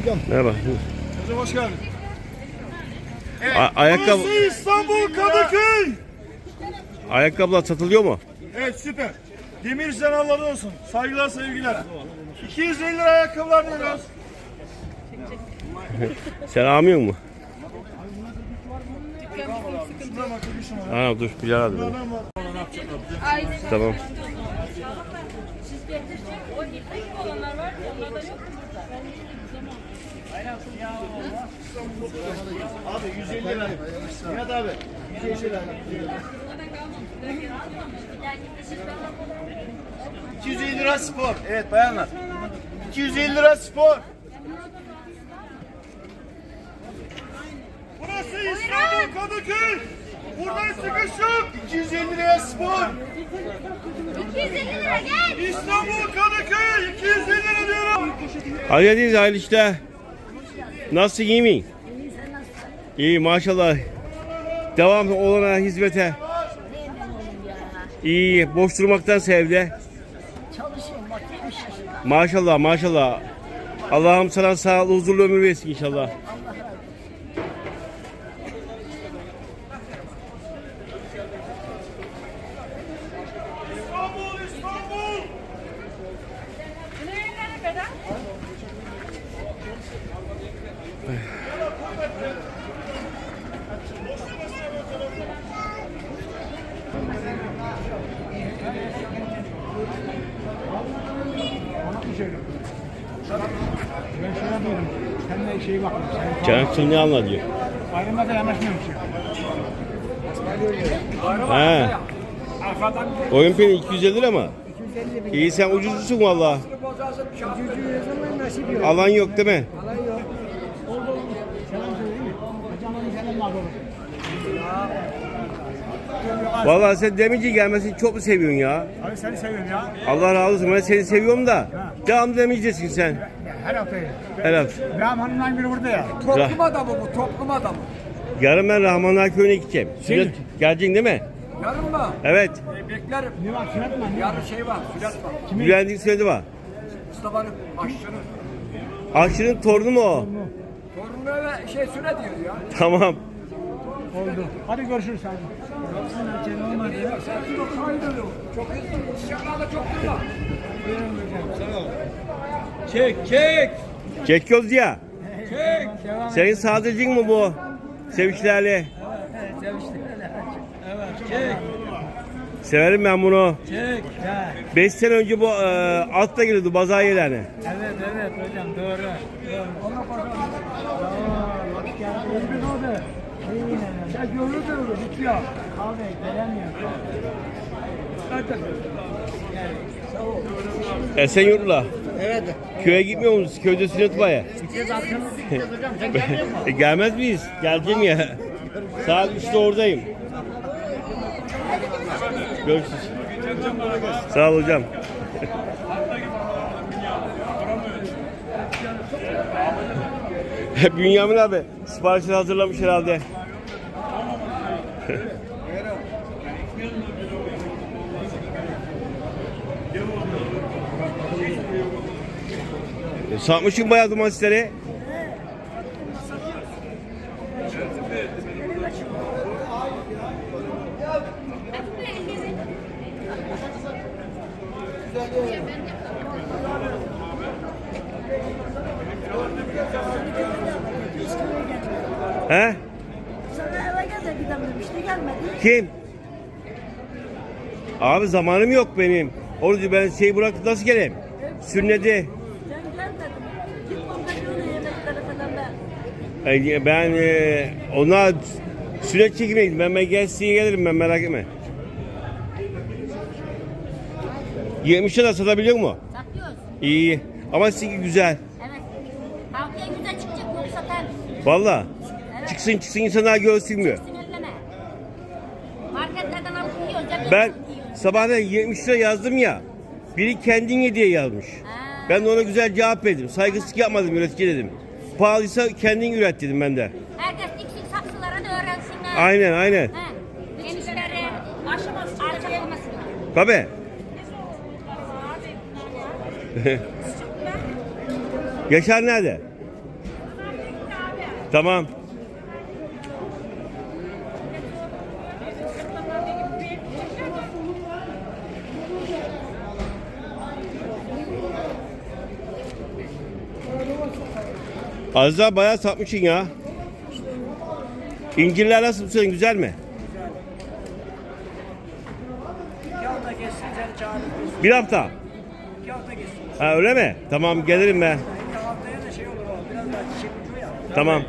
hocam. Merhaba. Hocam hoş geldin. A- ayakkabı Burası İstanbul Kadıköy. ayakkabılar satılıyor mu? Evet süper. Demir canarları olsun. Saygılar sevgiler. 250 lira ayakkabılar veriyoruz. Sen almıyor mu? Şuna bak bir şuna. Ha dur Bilal abi. Adam var. Tamam. O ipek olanlar var, onlarda yok. Abi 150 lira. Nihat abi. 150 lira. 250 lira spor. Evet bayanlar. 250 lira spor. Burası İstanbul Kadıköy. Buradan çıkış yok. 250 liraya spor. 250 lira gel. İstanbul Kadıköy 250 lira diyorum. Hadi geldiniz hayırlı işler. Nasılsın iyi mi? İyi maşallah. Devam olana hizmete. İyi boş durmaktan sevdi. Çalışıyorum bak 70 yaşında. Maşallah maşallah. Allah'ım sana sağlıklı huzurlu ömür versin inşallah. Ben şey yapıyorum. Sen de şey bakın. Sen Canım sen ne anlatıyor? ayrılmada yanaşmıyormuş ya. He. Arkadan Oyun peni 250 lira mı? 250 bin. İyi sen ucuzsun valla. Çocuğu zaman nasip yok. Alan yok değil mi? Alay yok. Oldu oldu. Selam söyleyeyim mi? Hocam onun selam var olur. Valla sen demince gelmesini çok mu seviyorsun ya? Abi seni seviyorum ya. Allah razı olsun ben seni seviyorum da. Devamlı demeyeceksin sen. Her hafta yerim. Evet. Benim hanımdan biri burada ya. Toplum adamı bu, toplum adamı. Yarın ben Rahmanlar Köyü'ne gideceğim. Sünnet geleceksin değil mi? Yarın mı? Evet. E, beklerim. Ne var? Sürat mı? Yarın şey var, Sülat var. Güvenlik söyledi var. Mustafa'nın aşçının. Aşçının torunu mu o? Torunu ve şey süre diyor ya. Tamam. Oldu. Hadi görüşürüz abi. Sen çok kaydırıyor. Çok hızlı. Dışarıda çok durma. Çekiyoruz ya. Çek. Senin sadıcın mı bu? Sevinçlerle. Severim ben bunu. Çek. 5 sene önce bu e, altta giriyordu bazaar yerlerine. Evet evet hocam doğru. Ona bakalım. Vakit geldi. Özgür oldu. Ya görür görür bitiyor. Abi gelemiyor. Hadi. Esenyurt'la. Evet. Köye gitmiyor musunuz? Köyde sünnet var ya. Gideceğiz akşam gideceğiz hocam. Sen gelmiyor musun? E, gelmez miyiz? Geleceğim ya. Saat 3'te oradayım. Görüşürüz. Sağ ol hocam. Bünyamin abi siparişini hazırlamış herhalde. E, Satmışım bayağı domatesleri. He? Sonra eve gel de gidelim demişti gelmedi. Kim? Abi zamanım yok benim. Orada ben şey bırakıp nasıl geleyim? Sünneti. Sen gelmedin. Git onda şöyle yemeklere falan ver. E, Ben e, ona sünnet çekimine gittim. Ben, ben gelsiye gelirim ben merak etme. 70 lira satabiliyor mu? Satıyoruz. İyi. Ama sizinki güzel. Evet. Haftaya güzel çıkacak bunu satar. Valla. Çıksın çıksın insanlar görsün mü? Sinirleme. Marketlerden alıp yiyoruz. hep Ben yiyoruz. sabahleyin 70 lira yazdım ya. Biri kendin ye diye yazmış. Ha. Ben de ona güzel cevap verdim. Saygısızlık yapmadım üretici dedim. Pahalıysa kendin üret dedim ben de. Herkes diksin saksılara da öğrensinler. Aynen aynen. He. Gençleri aşaması alçalmasınlar. Tabii. Yaşar nerede? Tamam. Az daha bayağı satmışsın ya. İncirler nasıl sene, güzel mi? Bir hafta. İki hafta geçsin. Ha öyle mi? Tamam gelirim ben. İki haftaya da şey olur o. Biraz daha çiçek uçuyor ya. Tamam.